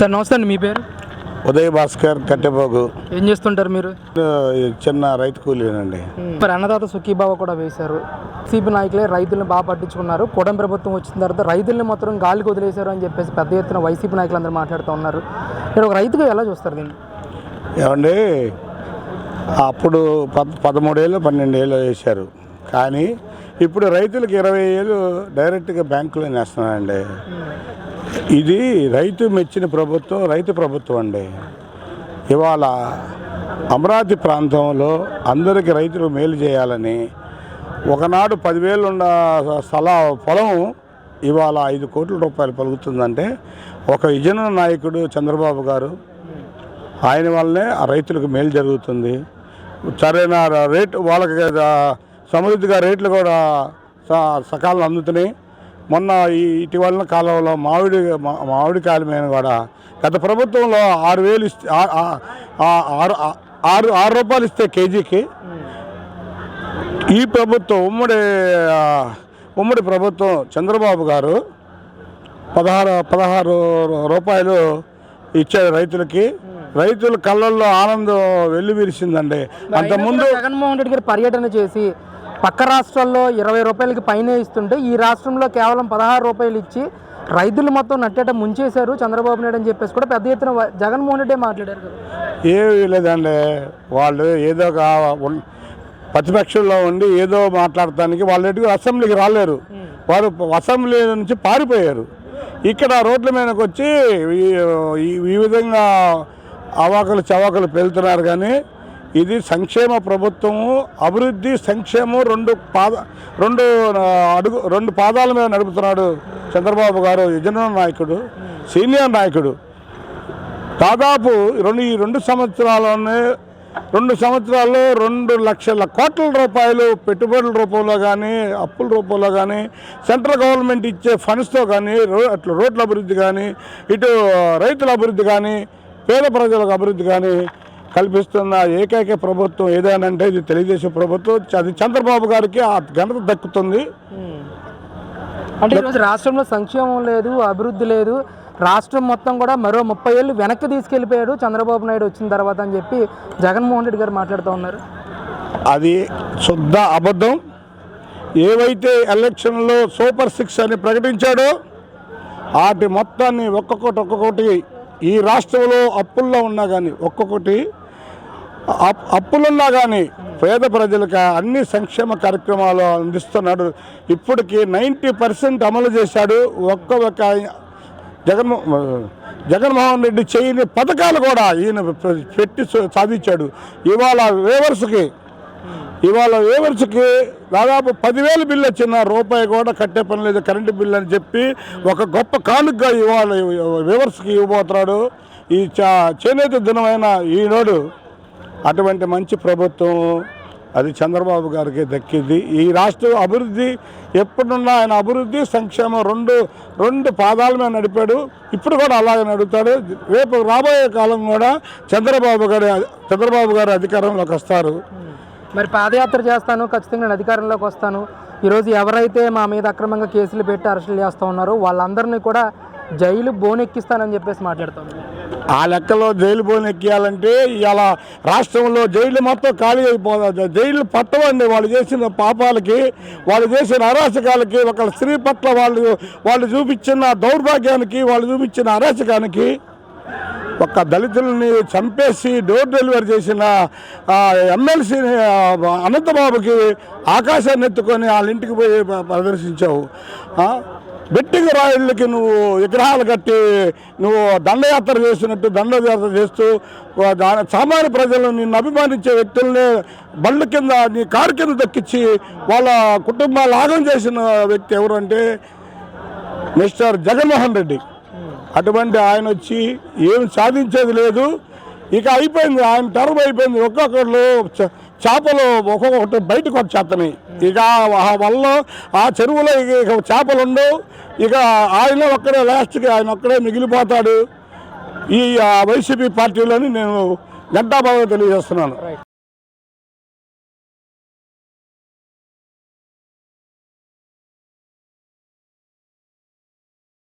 Sir నమస్తే అండి మీ పేరు? ఉదయ్ భాస్కర్ కట్టెపోగు ఏం చేస్తుంటారు మీరు? చిన్న రైతు కూలీనండి. మరి అన్నదాత సుఖీబావ కూడా వేశారు. సిపి నాయకులే రైతులను బాగా పట్టించుకున్నారు. కూటమి ప్రభుత్వం వచ్చిన తర్వాత రైతుల్ని మాత్రం గాలికి వదిలేశారు అని చెప్పేసి పెద్ద ఎత్తున వైసీపీ నాయకులు అందరూ మాట్లాడుతూ ఉన్నారు. మీరు ఒక రైతుగా ఎలా చూస్తారు దీన్ని? ఏమండి అప్పుడు పద్ పదమూడేళ్ళు పన్నెండేళ్ళు వేశారు. కానీ ఇప్పుడు రైతులకు ఇరవై ఏళ్ళు డైరెక్ట్గా బ్యాంకులో వేస్తున్నారండి. ఇది రైతు మెచ్చిన ప్రభుత్వం రైతు ప్రభుత్వం అండి. ఇవాళ అమరావతి ప్రాంతంలో అందరికీ రైతులు మేలు చేయాలని ఒకనాడు పదివేలు ఉన్న స్థల పొలం ఇవాళ ఐదు కోట్ల రూపాయలు పలుకుతుందంటే ఒక విజన నాయకుడు చంద్రబాబు గారు ఆయన వల్లనే ఆ రైతులకు మేలు జరుగుతుంది. సరైన రేటు వాళ్ళకి సమృద్ధిగా రేట్లు కూడా స- సకాలం అందుతున్నాయి. మొన్న ఈ ఇటీవల కాలంలో మామిడి మామిడి మీద కూడా గత ప్రభుత్వంలో ఆరు వేలు ఇస్తే ఆరు ఆరు ఆరు రూపాయలు ఇస్తే కేజీకి. ఈ ప్రభుత్వం ఉమ్మడి ఉమ్మడి ప్రభుత్వం చంద్రబాబు గారు పదహారు పదహారు రూపాయలు ఇచ్చారు రైతులకి. రైతుల కళ్ళల్లో ఆనందం వెల్లు విరిసిందండి అంతకుముందు జగన్మోహన్ రెడ్డి గారు పర్యటన చేసి పక్క రాష్ట్రాల్లో ఇరవై రూపాయలకి పైన ఇస్తుంటే ఈ రాష్ట్రంలో కేవలం పదహారు రూపాయలు ఇచ్చి రైతులు మొత్తం నట్టేట ముంచేశారు చంద్రబాబు నాయుడు అని చెప్పేసి కూడా పెద్ద ఎత్తున జగన్మోహన్ రెడ్డి మాట్లాడారు కదా. ఏమీ లేదండి. వాళ్ళు ఏదో ఒక ప్రతిపక్షంలో ఉండి ఏదో మాట్లాడటానికి వాళ్ళు అసెంబ్లీకి రాలేరు. వారు అసెంబ్లీ నుంచి పారిపోయారు. ఇక్కడ రోడ్ల మీదకి వచ్చి ఈ- విధంగా అవాకలు చవాకలు పెళ్తున్నారు కానీ ఇది సంక్షేమ ప్రభుత్వము అభివృద్ధి సంక్షేమం రెండు పాద రెండు అడుగు రెండు పాదాల మీద నడుపుతున్నాడు చంద్రబాబు గారు యుజన నాయకుడు సీనియర్ నాయకుడు. దాదాపు రెండు ఈ రెండు సంవత్సరాల్లోనే రెండు సంవత్సరాల్లో రెండు లక్షల కోట్ల రూపాయలు పెట్టుబడుల రూపంలో కానీ అప్పుల రూపంలో కానీ సెంట్రల్ గవర్నమెంట్ ఇచ్చే ఫండ్స్తో కానీ రో అట్లా రోడ్ల అభివృద్ధి కానీ ఇటు రైతుల అభివృద్ధి కానీ పేద ప్రజలకు అభివృద్ధి కానీ కల్పిస్తున్న ఏకైక ప్రభుత్వం ఏదైనా ఇది తెలుగుదేశం ప్రభుత్వం. అది చంద్రబాబు గారికి ఆ ఘనత దక్కుతుంది. అంటే ఈరోజు రాష్ట్రంలో సంక్షేమం లేదు అభివృద్ధి లేదు. రాష్ట్రం మొత్తం కూడా మరో ముప్పై ఏళ్ళు వెనక్కి తీసుకెళ్ళిపోయాడు చంద్రబాబు నాయుడు వచ్చిన తర్వాత అని చెప్పి జగన్మోహన్ రెడ్డి గారు మాట్లాడుతూ ఉన్నారు. అది శుద్ధ అబద్ధం. ఏవైతే ఎలక్షన్లో సూపర్ సిక్స్ అని ప్రకటించాడో వాటి మొత్తాన్ని ఒక్కొక్కటి ఒక్కొక్కటి ఈ రాష్ట్రంలో అప్పుల్లో ఉన్నా కానీ ఒక్కొక్కటి అప్పులున్నా కానీ పేద ప్రజలకు అన్ని సంక్షేమ కార్యక్రమాలు అందిస్తున్నాడు. ఇప్పటికి నైంటీ పర్సెంట్ అమలు చేశాడు. ఒక్క ఒక్క జగన్మో జగన్మోహన్ రెడ్డి చేయని పథకాలు కూడా ఈయన పెట్టి సాధించాడు. ఇవాళ వేవర్స్కి ఇవాళ వేవర్స్కి దాదాపు పదివేల బిల్లు వచ్చిన రూపాయి కూడా కట్టే పని లేదు కరెంటు బిల్లు అని చెప్పి ఒక గొప్ప కానుకగా ఇవాళ వేవర్స్కి ఇవ్వబోతున్నాడు. ఈ చా చేనేత దినమైన ఈనాడు అటువంటి మంచి ప్రభుత్వం అది చంద్రబాబు గారికి దక్కింది. ఈ రాష్ట్ర అభివృద్ధి ఎప్పుడున్నా ఆయన అభివృద్ధి సంక్షేమం రెండు రెండు పాదాల మీద నడిపాడు. ఇప్పుడు కూడా అలాగే నడుపుతాడు రేపు రాబోయే కాలం కూడా చంద్రబాబు గారి చంద్రబాబు గారు అధికారంలోకి వస్తారు. మరి పాదయాత్ర చేస్తాను ఖచ్చితంగా నేను అధికారంలోకి వస్తాను. ఈరోజు ఎవరైతే మా మీద అక్రమంగా కేసులు పెట్టి అరెస్టులు చేస్తూ ఉన్నారో వాళ్ళందరినీ కూడా జైలు బోనెక్కిస్తానని చెప్పేసి మాట్లాడుతాను. ఆ లెక్కలో జైలు పోని ఎక్కియాలంటే ఇవాళ రాష్ట్రంలో జైలు మొత్తం ఖాళీ అయిపోతుంది జైలు పట్టవండి. వాళ్ళు చేసిన పాపాలకి వాళ్ళు చేసిన అరాచకాలకి ఒక స్త్రీ పట్ల వాళ్ళు వాళ్ళు చూపించిన దౌర్భాగ్యానికి వాళ్ళు చూపించిన అరాచకానికి ఒక దళితుల్ని చంపేసి డోర్ డెలివరీ చేసిన ఎమ్మెల్సీ అనంతబాబుకి ఆకాశాన్ని ఎత్తుకొని వాళ్ళ ఇంటికి పోయి ప్రదర్శించావు. బెట్టింగ్ రాయళ్ళకి నువ్వు విగ్రహాలు కట్టి నువ్వు దండయాత్ర చేసినట్టు దండయాత్ర చేస్తూ దాని సామాన్య ప్రజలు నిన్ను అభిమానించే వ్యక్తుల్ని బళ్ళు కింద నీ కారు కింద దక్కించి వాళ్ళ కుటుంబాలు ఆగం చేసిన వ్యక్తి ఎవరంటే మిస్టర్ జగన్మోహన్ రెడ్డి. అటువంటి ఆయన వచ్చి ఏం సాధించేది లేదు. ఇక అయిపోయింది ఆయన టర్మ్ అయిపోయింది. ఒక్కొక్కళ్ళు చ- చేపలు ఒక్కొక్కటి బయటకు వచ్చేస్తున్నాయి ఇక ఆ వల్ల ఆ చెరువులో ఇక చేపలు ఉండవు. ఇక ఆయన ఒక్కడే లాస్ట్కి ఆయన ఒక్కడే మిగిలిపోతాడు. ఈ వైసీపీ పార్టీలోని నేను గంటాబాగా తెలియజేస్తున్నాను.